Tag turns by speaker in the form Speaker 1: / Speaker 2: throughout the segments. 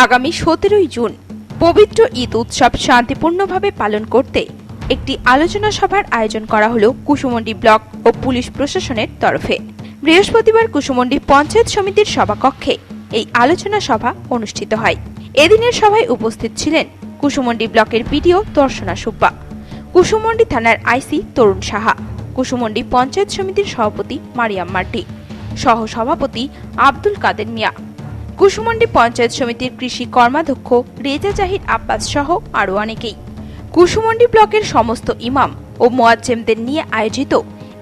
Speaker 1: আগামী সতেরোই জুন পবিত্র ঈদ উৎসব শান্তিপূর্ণভাবে পালন করতে একটি আলোচনা সভার আয়োজন করা হলো কুসুমন্ডি ব্লক ও পুলিশ প্রশাসনের তরফে। বৃহস্পতিবার কুসুমন্ডি পঞ্চায়েত সমিতির সভাকক্ষে এই আলোচনা সভা অনুষ্ঠিত হয়। এদিনের সভায় উপস্থিত ছিলেন কুসুমন্ডি ব্লকের বিডিও দর্শনা সুব্বা, কুসুমন্ডি থানার আইসি তরুণ সাহা, কুসুমন্ডি পঞ্চায়েত সমিতির সভাপতি মারিয়াম মার্টি সহ সভাপতি আব্দুল কাদের মিয়া কুসুমন্ডি পঞ্চায়েত সমিতির কৃষি কর্মাধ্যক্ষ রেজা জাহিদ আব্বাস সহ আরও অনেকেই। কুসুমন্ডি ব্লকের সমস্ত ইমাম ও মোয়াজ্জেমদের নিয়ে আয়োজিত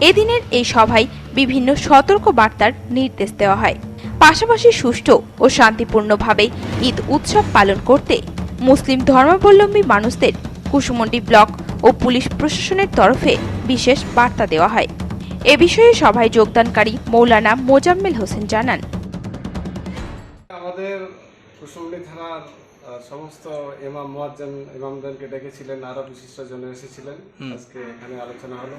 Speaker 1: এদিনের এই সভায় বিভিন্ন সতর্ক বার্তার নির্দেশ দেওয়া হয়। পাশাপাশি সুষ্ঠু ও শান্তিপূর্ণভাবে ঈদ উৎসব পালন করতে মুসলিম ধর্মাবলম্বী মানুষদের কুসুমন্ডি ব্লক ও পুলিশ প্রশাসনের তরফে বিশেষ বার্তা দেওয়া হয়। এ বিষয়ে সভায় যোগদানকারী মৌলানা মোজাম্মেল হোসেন জানান
Speaker 2: কুসুমলি থানার সমস্ত ইমাম মোয়াজ্জেম ইমামদেরকে ডেকেছিলেন আরও বিশিষ্টজন এসেছিলেন। আজকে এখানে আলোচনা হলো।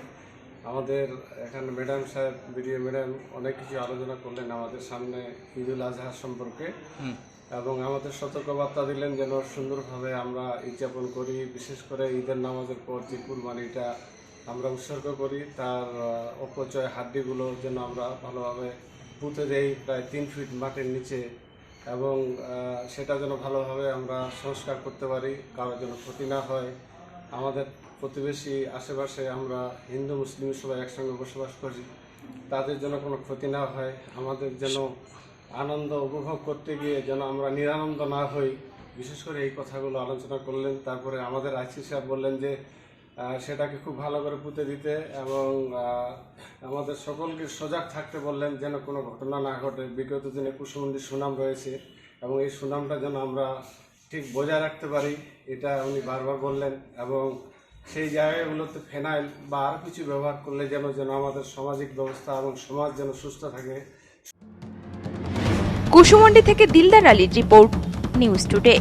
Speaker 2: আমাদের এখানে ম্যাডাম সাহেব বিডিও ম্যাডাম অনেক কিছু আলোচনা করলেন আমাদের সামনে ঈদুল আজহা সম্পর্কে। এবং আমাদের সতর্কবার্তা দিলেন যেন সুন্দরভাবে আমরা উদযাপন করি বিশেষ করে ঈদের নামাজের পর যে কুরবানিটা আমরা উৎসর্গ করি তার অপচয় হাড্ডিগুলো যেন আমরা ভালোভাবে পুঁতে দেই প্রায় তিন ফিট মাটির নিচে এবং সেটা যেন ভালোভাবে আমরা সংস্কার করতে পারি, কারোর যেন ক্ষতি না হয়। আমাদের প্রতিবেশী আশেপাশে আমরা হিন্দু, মুসলিম সবাই একসঙ্গে বসবাস করি। তাদের যেন কোনো ক্ষতি না হয়, আমাদের যেন আনন্দ উপভোগ করতে গিয়ে যেন আমরা নিরানন্দ না হই। বিশেষ করে এই কথাগুলো আলোচনা করলেন, তারপরে আমাদের আইসি সাহেব বললেন যে সেটাকে খুব ভালো করে পুঁতে দিতে এবং আমাদের সকলকে সজাগ থাকতে বললেন যেন কোনো ঘটনা না ঘটে। বিগত দিনে কুসুমন্দির সুনাম রয়েছে এবং এই সুনামটা যেন আমরা ঠিক বজায় রাখতে পারি, এটা উনি বারবার বললেন এবং সেই জায়গাগুলোতে ফেনাইল বা আর কিছু ব্যবহার করলে যেন যেন আমাদের সামাজিক ব্যবস্থা এবং সমাজ যেন সুস্থ থাকে।
Speaker 1: কুসুমন্ডি থেকে দিলদার আলীর রিপোর্ট, নিউজ টুডে।